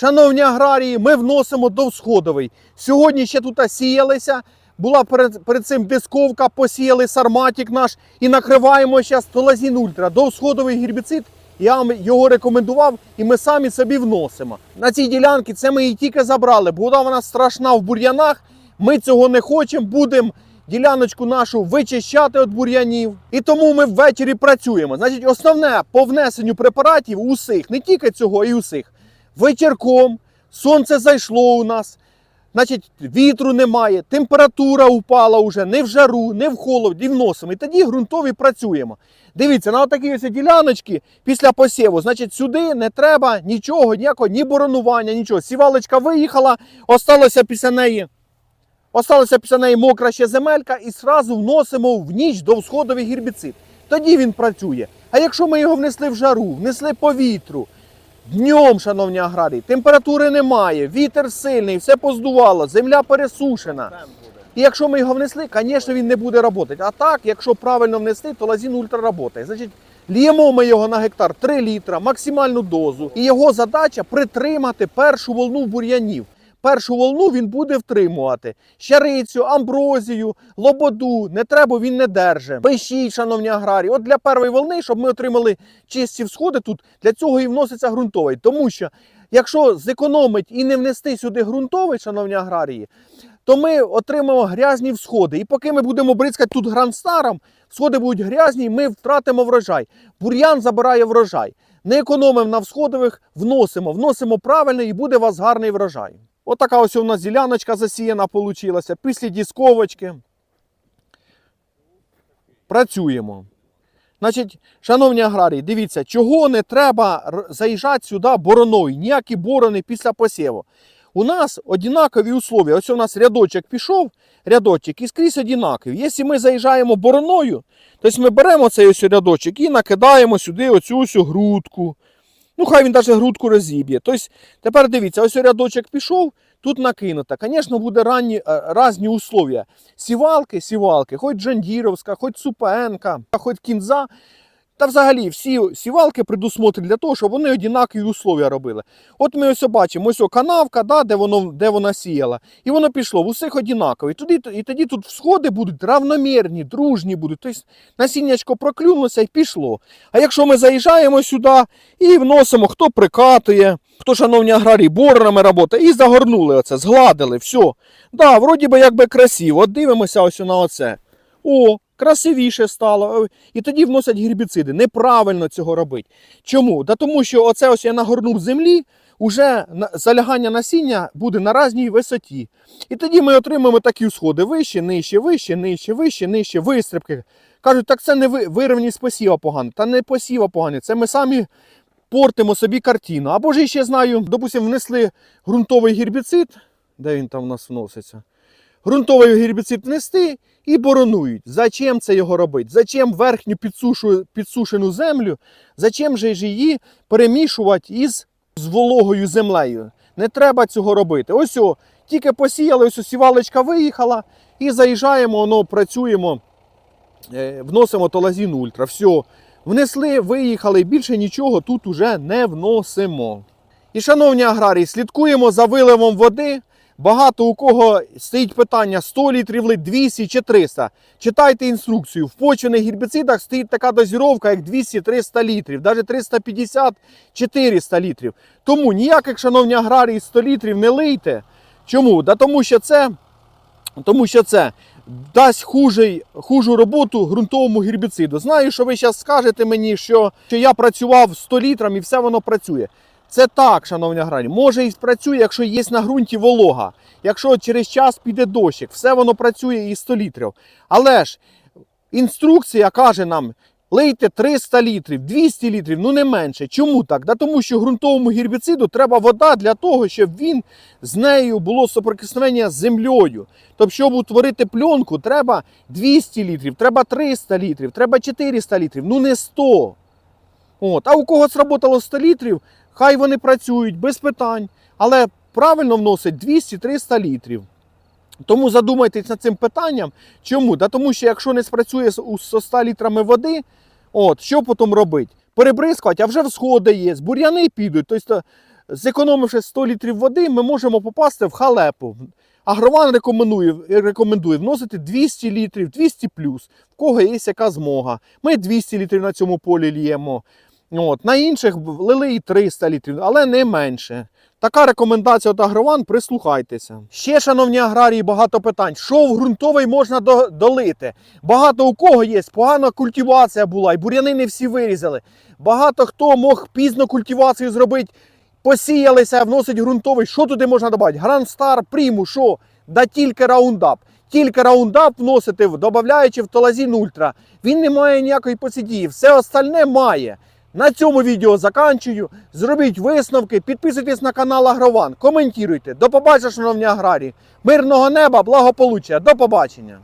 Шановні аграрії, ми вносимо довсходовий. Сьогодні ще тут сіялися. Була перед, перед цим дисковка, посіяли сарматик наш і накриваємо зараз толазін ультра. Довсходовий гербіцид. Я вам його рекомендував, і ми самі собі вносимо. На цій ділянці це ми її тільки забрали. Була вона страшна в бур'янах. Ми цього не хочемо. Будемо діляночку нашу вичищати від бур'янів. І тому ми ввечері працюємо. Значить, основне по внесенню препаратів усіх, не тільки цього, і усіх. Вечірком, сонце зайшло у нас. Значить, вітру немає, температура упала вже не в жару, не в холод, і вносимо. І тоді ґрунтові працюємо. Дивіться, на отакі ось діляночки після посіву, значить, сюди не треба нічого, ніякого, ні боронування, нічого. Сівалочка виїхала, осталося після неї. Осталася після неї мокра ще земелька і зразу вносимо в ніч до всходовий гербіцид. Тоді він працює. А якщо ми його внесли в жару, внесли по вітру, днем, шановні аграрії, температури немає, вітер сильний, все поздувало, земля пересушена. І якщо ми його внесли, звісно, він не буде працювати. А так, якщо правильно внести, то лазін ультра працює. Значить, ліємо ми його на гектар 3 літра, максимальну дозу. І його задача притримати першу волну бур'янів. Першу волну він буде втримувати. Щарицю, амброзію, лободу. Не треба, він не держить. Пишіть, шановні аграрії. От для першої волни, щоб ми отримали чисті всходи тут, для цього і вноситься ґрунтовий. Тому що якщо зекономить і не внести сюди ґрунтовий, шановні аграрії, то ми отримаємо грязні всходи. І поки ми будемо бризкати тут гранстаром, всходи будуть грязні, і ми втратимо врожай. Бур'ян забирає врожай. Не економимо на всходових, вносимо, вносимо правильно і буде у вас гарний врожай. Отака ось у нас діляночка засіяна получилася. Після дісковочки. Працюємо. Значить, шановні аграрії, дивіться, чого не треба заїжджати сюди бороною, ніякі борони після посіву. У нас однакові условия. Ось у нас рядочок пішов, рядочок і скрізь однакові. Якщо ми заїжджаємо бороною, то ми беремо цей ось рядочок і накидаємо сюди оцю ось грудку. Ну, хай він навіть грудку розіб'є. Тобто, тепер дивіться, ось рядочок пішов, тут накинуто. Звісно, буде ранні, е, різні условия. Сівалки, сівалки, хоч Джандіровська, хоч Супенка, хоч кінза. Та взагалі всі сівалки предусмотрені для того, щоб вони однакові условия робили. От ми ось бачимо, ось канавка, да, де, воно, де вона сіяла, і воно пішло, в усіх однакові. І тоді, і тоді тут всходи будуть равномірні, дружні будуть. Тобто насіннячко проклюнулося і пішло. А якщо ми заїжджаємо сюди і вносимо, хто прикатує, хто, шановні аграрії, боронами працює, і загорнули оце, згладили, все. Да, вроді би якби красиво. От дивимося ось на оце. О, красивіше стало. Е, І тоді вносять гербіциди. Неправильно цього робити. Чому? Да тому що оце ось я нагорнув землі, уже залягання насіння буде на разній висоті. І тоді ми отримаємо такі сходи вище, нижче, вище, нижче, вище, нижче, вистрибки. Кажуть, так це не ви, вирівність посіва погано. Та не посіва погано, це ми самі портимо собі картину. Або ж ще знаю, допустимо, внесли ґрунтовий гербіцид, де він там у нас вноситься. Ґрунтовий гербіцид внести і боронують. Зачем це його робити? Зачем верхню підсушу, підсушену землю? Зачем же ж її перемішувати із з вологою землею? Не треба цього робити. Ось о, тільки посіяли, ось сівалочка виїхала і заїжджаємо, воно працюємо, е, вносимо толазін ультра. Все. Внесли, виїхали, більше нічого тут уже не вносимо. І, шановні аграрії, слідкуємо за виливом води. Багато у кого стоїть питання 100 літрів лит, 200 чи 300. Читайте інструкцію. В почвених гербіцидах стоїть така дозіровка, як 200-300 літрів, навіть 350-400 літрів. Тому ніяких, шановні аграрії, 100 літрів не лийте. Чому? Да тому що це, тому що це дасть хужий, хужу роботу ґрунтовому гербіциду. Знаю, що ви зараз скажете мені, що, що я працював 100 літрам і все воно працює. Це так, шановні аграрії. Може і спрацює, якщо є на ґрунті волога. Якщо через час піде дощик, все воно працює і 100 літрів. Але ж інструкція каже нам. Лийте 300 літрів, 200 літрів, ну не менше. Чому так? Да тому що ґрунтовому гербіциду треба вода для того, щоб він з нею було соприкосновення з землею. Тобто, щоб утворити пленку, треба 200 літрів, треба 300 літрів, треба 400 літрів, ну не 100. От. А у кого сработало 100 літрів, хай вони працюють без питань, але правильно вносить 200-300 літрів. Тому задумайтесь над цим питанням. Чому? Да тому що якщо не спрацює з 100 літрами води, от, що потім робити? Перебризкувати, а вже всходи є, бур'яни підуть. Тобто зекономивши 100 літрів води, ми можемо попасти в халепу. Агрован рекомендує, рекомендує вносити 200 літрів, 200 плюс, в кого є яка змога. Ми 200 літрів на цьому полі ліємо. От. На інших лили і 300 літрів, але не менше. Така рекомендація від агрован, прислухайтеся. Ще, шановні аграрії, багато питань. Що в ґрунтовий можна до- долити? Багато у кого є, погана культивація була, і бур'яни не всі вирізали. Багато хто мог пізно культивацію зробити, посіялися, вносить ґрунтовий. Що туди можна додати? Грандстар, приму, що? Да тільки раундап. Тільки раундап вносити, додаючи в толазін ультра. Він не має ніякої посідії, все остальне має. На цьому відео заканчую. Зробіть висновки, підписуйтесь на канал Агрован, коментуйте. До побачення, шановні аграрії. Мирного неба, благополуччя. До побачення.